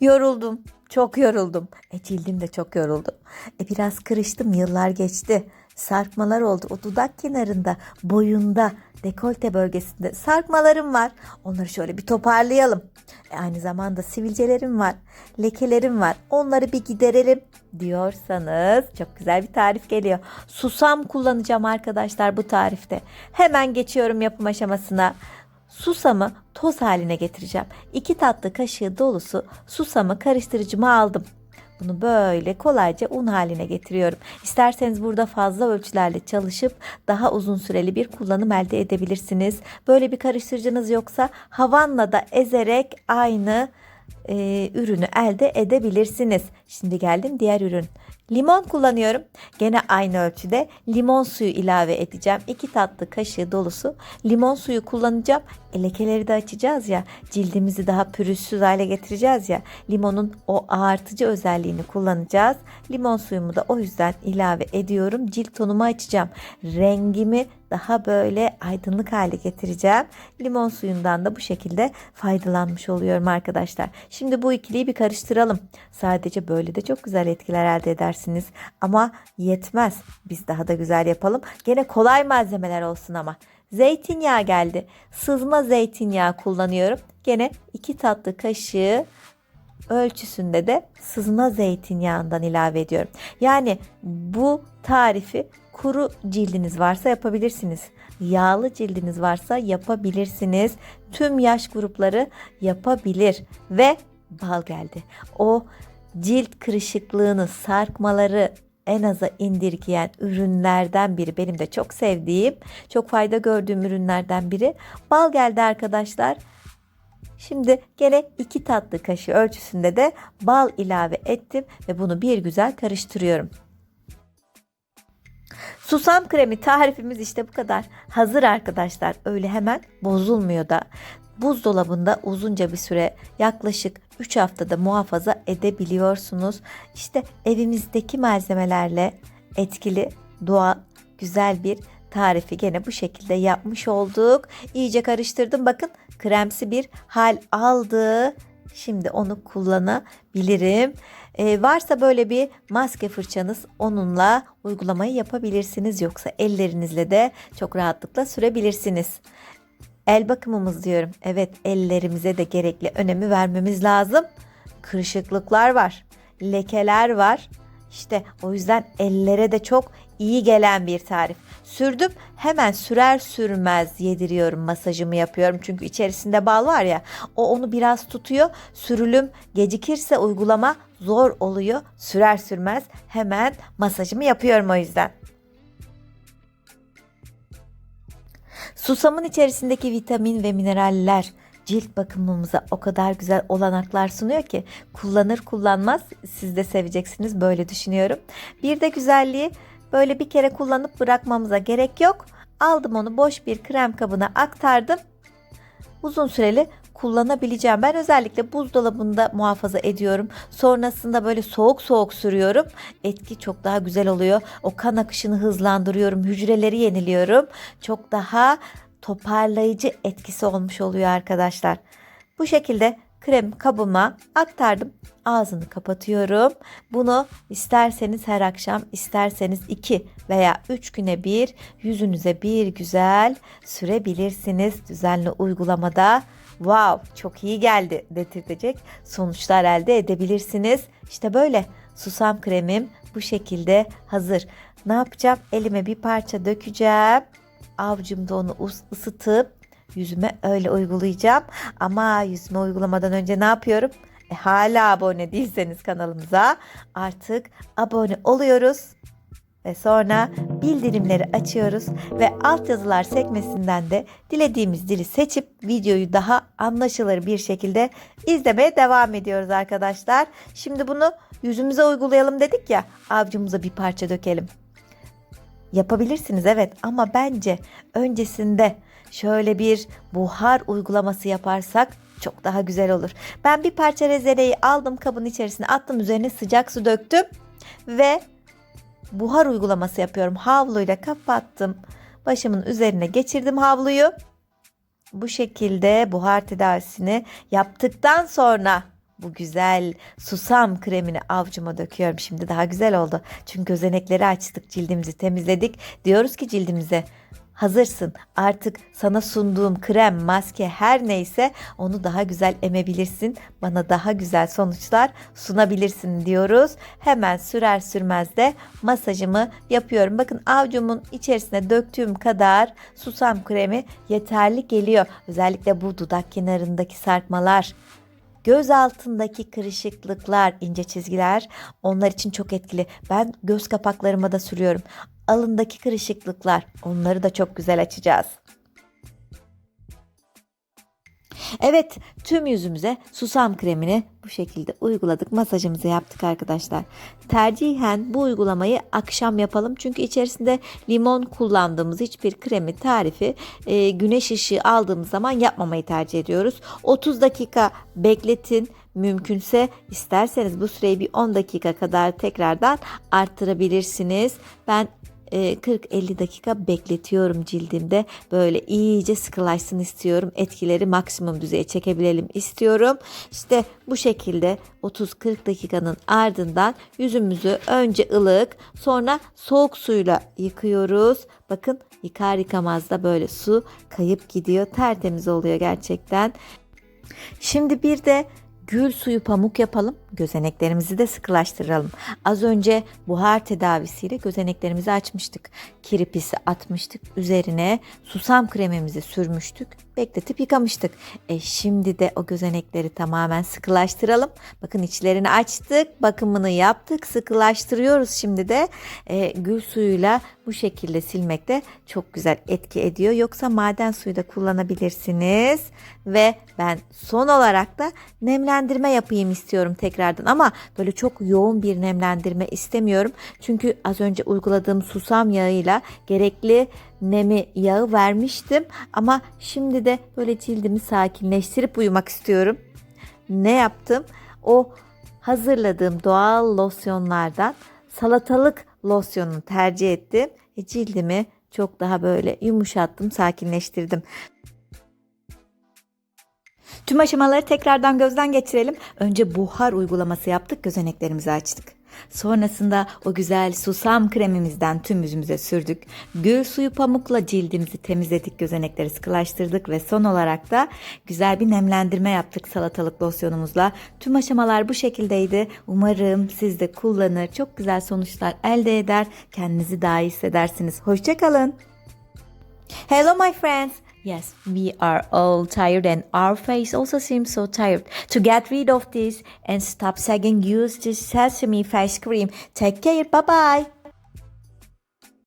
Yoruldum. Çok yoruldum. E cildim de çok yoruldu. E biraz kırıştım. Yıllar geçti. Sarkmalar oldu. O dudak kenarında, boyunda, dekolte bölgesinde sarkmalarım var. Onları şöyle bir toparlayalım. E aynı zamanda sivilcelerim var. Lekelerim var. Onları bir giderelim diyorsanız çok güzel bir tarif geliyor. Susam kullanacağım arkadaşlar bu tarifte. Hemen geçiyorum yapım aşamasına. Susamı toz haline getireceğim. 2 tatlı kaşığı dolusu susamı karıştırıcıma aldım. Bunu böyle kolayca un haline getiriyorum. İsterseniz burada fazla ölçülerle çalışıp daha uzun süreli bir kullanım elde edebilirsiniz. Böyle bir karıştırıcınız yoksa havanla da ezerek aynı e, ürünü elde edebilirsiniz. Şimdi geldim diğer ürün. Limon kullanıyorum. Gene aynı ölçüde limon suyu ilave edeceğim. 2 tatlı kaşığı dolusu limon suyu kullanacağım. E, lekeleri de açacağız ya. Cildimizi daha pürüzsüz hale getireceğiz ya. Limonun o ağartıcı özelliğini kullanacağız. Limon suyumu da o yüzden ilave ediyorum. Cilt tonumu açacağım. Rengimi daha böyle aydınlık hale getireceğim. Limon suyundan da bu şekilde faydalanmış oluyorum arkadaşlar. Şimdi bu ikiliyi bir karıştıralım. Sadece böyle de çok güzel etkiler elde edersiniz. Ama yetmez. Biz daha da güzel yapalım. Gene kolay malzemeler olsun ama. Zeytinyağı geldi. Sızma zeytinyağı kullanıyorum. Gene 2 tatlı kaşığı ölçüsünde de sızma zeytinyağından ilave ediyorum. Yani bu tarifi kuru cildiniz varsa yapabilirsiniz. Yağlı cildiniz varsa yapabilirsiniz. Tüm yaş grupları yapabilir ve bal geldi. O cilt kırışıklığını, sarkmaları en aza indirgeyen ürünlerden biri. Benim de çok sevdiğim, çok fayda gördüğüm ürünlerden biri. Bal geldi arkadaşlar. Şimdi gene 2 tatlı kaşığı ölçüsünde de bal ilave ettim ve bunu bir güzel karıştırıyorum. Susam kremi tarifimiz işte bu kadar. Hazır arkadaşlar. Öyle hemen bozulmuyor da. Buzdolabında uzunca bir süre yaklaşık 3 haftada muhafaza edebiliyorsunuz. İşte evimizdeki malzemelerle etkili, doğal, güzel bir tarifi gene bu şekilde yapmış olduk. İyice karıştırdım. Bakın kremsi bir hal aldı. Şimdi onu kullanabilirim. Ee, varsa böyle bir maske fırçanız onunla uygulamayı yapabilirsiniz. Yoksa ellerinizle de çok rahatlıkla sürebilirsiniz. El bakımımız diyorum. Evet ellerimize de gerekli önemi vermemiz lazım. Kırışıklıklar var. Lekeler var. İşte o yüzden ellere de çok iyi gelen bir tarif. Sürdüm hemen sürer sürmez yediriyorum masajımı yapıyorum. Çünkü içerisinde bal var ya o onu biraz tutuyor. Sürülüm gecikirse uygulama zor oluyor. Sürer sürmez hemen masajımı yapıyorum o yüzden. Susamın içerisindeki vitamin ve mineraller cilt bakımımıza o kadar güzel olanaklar sunuyor ki kullanır kullanmaz siz de seveceksiniz böyle düşünüyorum. Bir de güzelliği böyle bir kere kullanıp bırakmamıza gerek yok. Aldım onu boş bir krem kabına aktardım. Uzun süreli kullanabileceğim. Ben özellikle buzdolabında muhafaza ediyorum. Sonrasında böyle soğuk soğuk sürüyorum. Etki çok daha güzel oluyor. O kan akışını hızlandırıyorum. Hücreleri yeniliyorum. Çok daha toparlayıcı etkisi olmuş oluyor arkadaşlar. Bu şekilde krem kabıma aktardım. Ağzını kapatıyorum. Bunu isterseniz her akşam, isterseniz 2 veya 3 güne bir yüzünüze bir güzel sürebilirsiniz. Düzenli uygulamada wow çok iyi geldi dedirtecek sonuçlar elde edebilirsiniz. İşte böyle susam kremim bu şekilde hazır. Ne yapacağım? Elime bir parça dökeceğim. Avcumda onu ısıtıp yüzüme öyle uygulayacağım. Ama yüzüme uygulamadan önce ne yapıyorum? E, hala abone değilseniz kanalımıza artık abone oluyoruz. Ve sonra bildirimleri açıyoruz ve altyazılar sekmesinden de dilediğimiz dili seçip videoyu daha anlaşılır bir şekilde izlemeye devam ediyoruz arkadaşlar. Şimdi bunu yüzümüze uygulayalım dedik ya avcumuza bir parça dökelim. Yapabilirsiniz evet ama bence öncesinde şöyle bir buhar uygulaması yaparsak çok daha güzel olur. Ben bir parça rezeneyi aldım kabın içerisine attım üzerine sıcak su döktüm ve buhar uygulaması yapıyorum. Havluyla kapattım. Başımın üzerine geçirdim havluyu. Bu şekilde buhar tedavisini yaptıktan sonra bu güzel susam kremini avcuma döküyorum. Şimdi daha güzel oldu. Çünkü gözenekleri açtık, cildimizi temizledik. Diyoruz ki cildimize hazırsın. Artık sana sunduğum krem, maske her neyse onu daha güzel emebilirsin. Bana daha güzel sonuçlar sunabilirsin diyoruz. Hemen sürer sürmez de masajımı yapıyorum. Bakın avcumun içerisine döktüğüm kadar susam kremi yeterli geliyor. Özellikle bu dudak kenarındaki sarkmalar, Göz altındaki kırışıklıklar, ince çizgiler onlar için çok etkili. Ben göz kapaklarıma da sürüyorum. Alındaki kırışıklıklar onları da çok güzel açacağız. Evet, tüm yüzümüze susam kremini bu şekilde uyguladık. Masajımızı yaptık arkadaşlar. Tercihen bu uygulamayı akşam yapalım. Çünkü içerisinde limon kullandığımız hiçbir kremi tarifi e, güneş ışığı aldığımız zaman yapmamayı tercih ediyoruz. 30 dakika bekletin. Mümkünse isterseniz bu süreyi bir 10 dakika kadar tekrardan arttırabilirsiniz. Ben 40-50 dakika bekletiyorum cildimde. Böyle iyice sıkılaşsın istiyorum. Etkileri maksimum düzeye çekebilelim istiyorum. İşte bu şekilde 30-40 dakikanın ardından yüzümüzü önce ılık sonra soğuk suyla yıkıyoruz. Bakın yıkar yıkamaz da böyle su kayıp gidiyor. Tertemiz oluyor gerçekten. Şimdi bir de gül suyu pamuk yapalım. Gözeneklerimizi de sıkılaştıralım. Az önce buhar tedavisiyle gözeneklerimizi açmıştık. Kirpisi atmıştık. Üzerine susam kremimizi sürmüştük. Bekletip yıkamıştık. E şimdi de o gözenekleri tamamen sıkılaştıralım. Bakın içlerini açtık. Bakımını yaptık. Sıkılaştırıyoruz şimdi de. E, gül suyuyla bu şekilde silmek de çok güzel etki ediyor. Yoksa maden suyu da kullanabilirsiniz. Ve ben son olarak da nemlendirme yapayım istiyorum tekrardan ama böyle çok yoğun bir nemlendirme istemiyorum. Çünkü az önce uyguladığım susam yağıyla gerekli nemi yağı vermiştim ama şimdi de böyle cildimi sakinleştirip uyumak istiyorum. Ne yaptım? O hazırladığım doğal losyonlardan salatalık losyonunu tercih ettim. E cildimi çok daha böyle yumuşattım, sakinleştirdim. Tüm aşamaları tekrardan gözden geçirelim. Önce buhar uygulaması yaptık, gözeneklerimizi açtık. Sonrasında o güzel susam kremimizden tüm yüzümüze sürdük. Gül suyu pamukla cildimizi temizledik, gözenekleri sıkılaştırdık ve son olarak da güzel bir nemlendirme yaptık salatalık losyonumuzla. Tüm aşamalar bu şekildeydi. Umarım siz de kullanır, çok güzel sonuçlar elde eder, kendinizi daha iyi hissedersiniz. Hoşçakalın. Hello my friends. Yes, we are all tired and our face also seems so tired. To get rid of this and stop sagging, use this sesame face cream. Take care. Bye bye.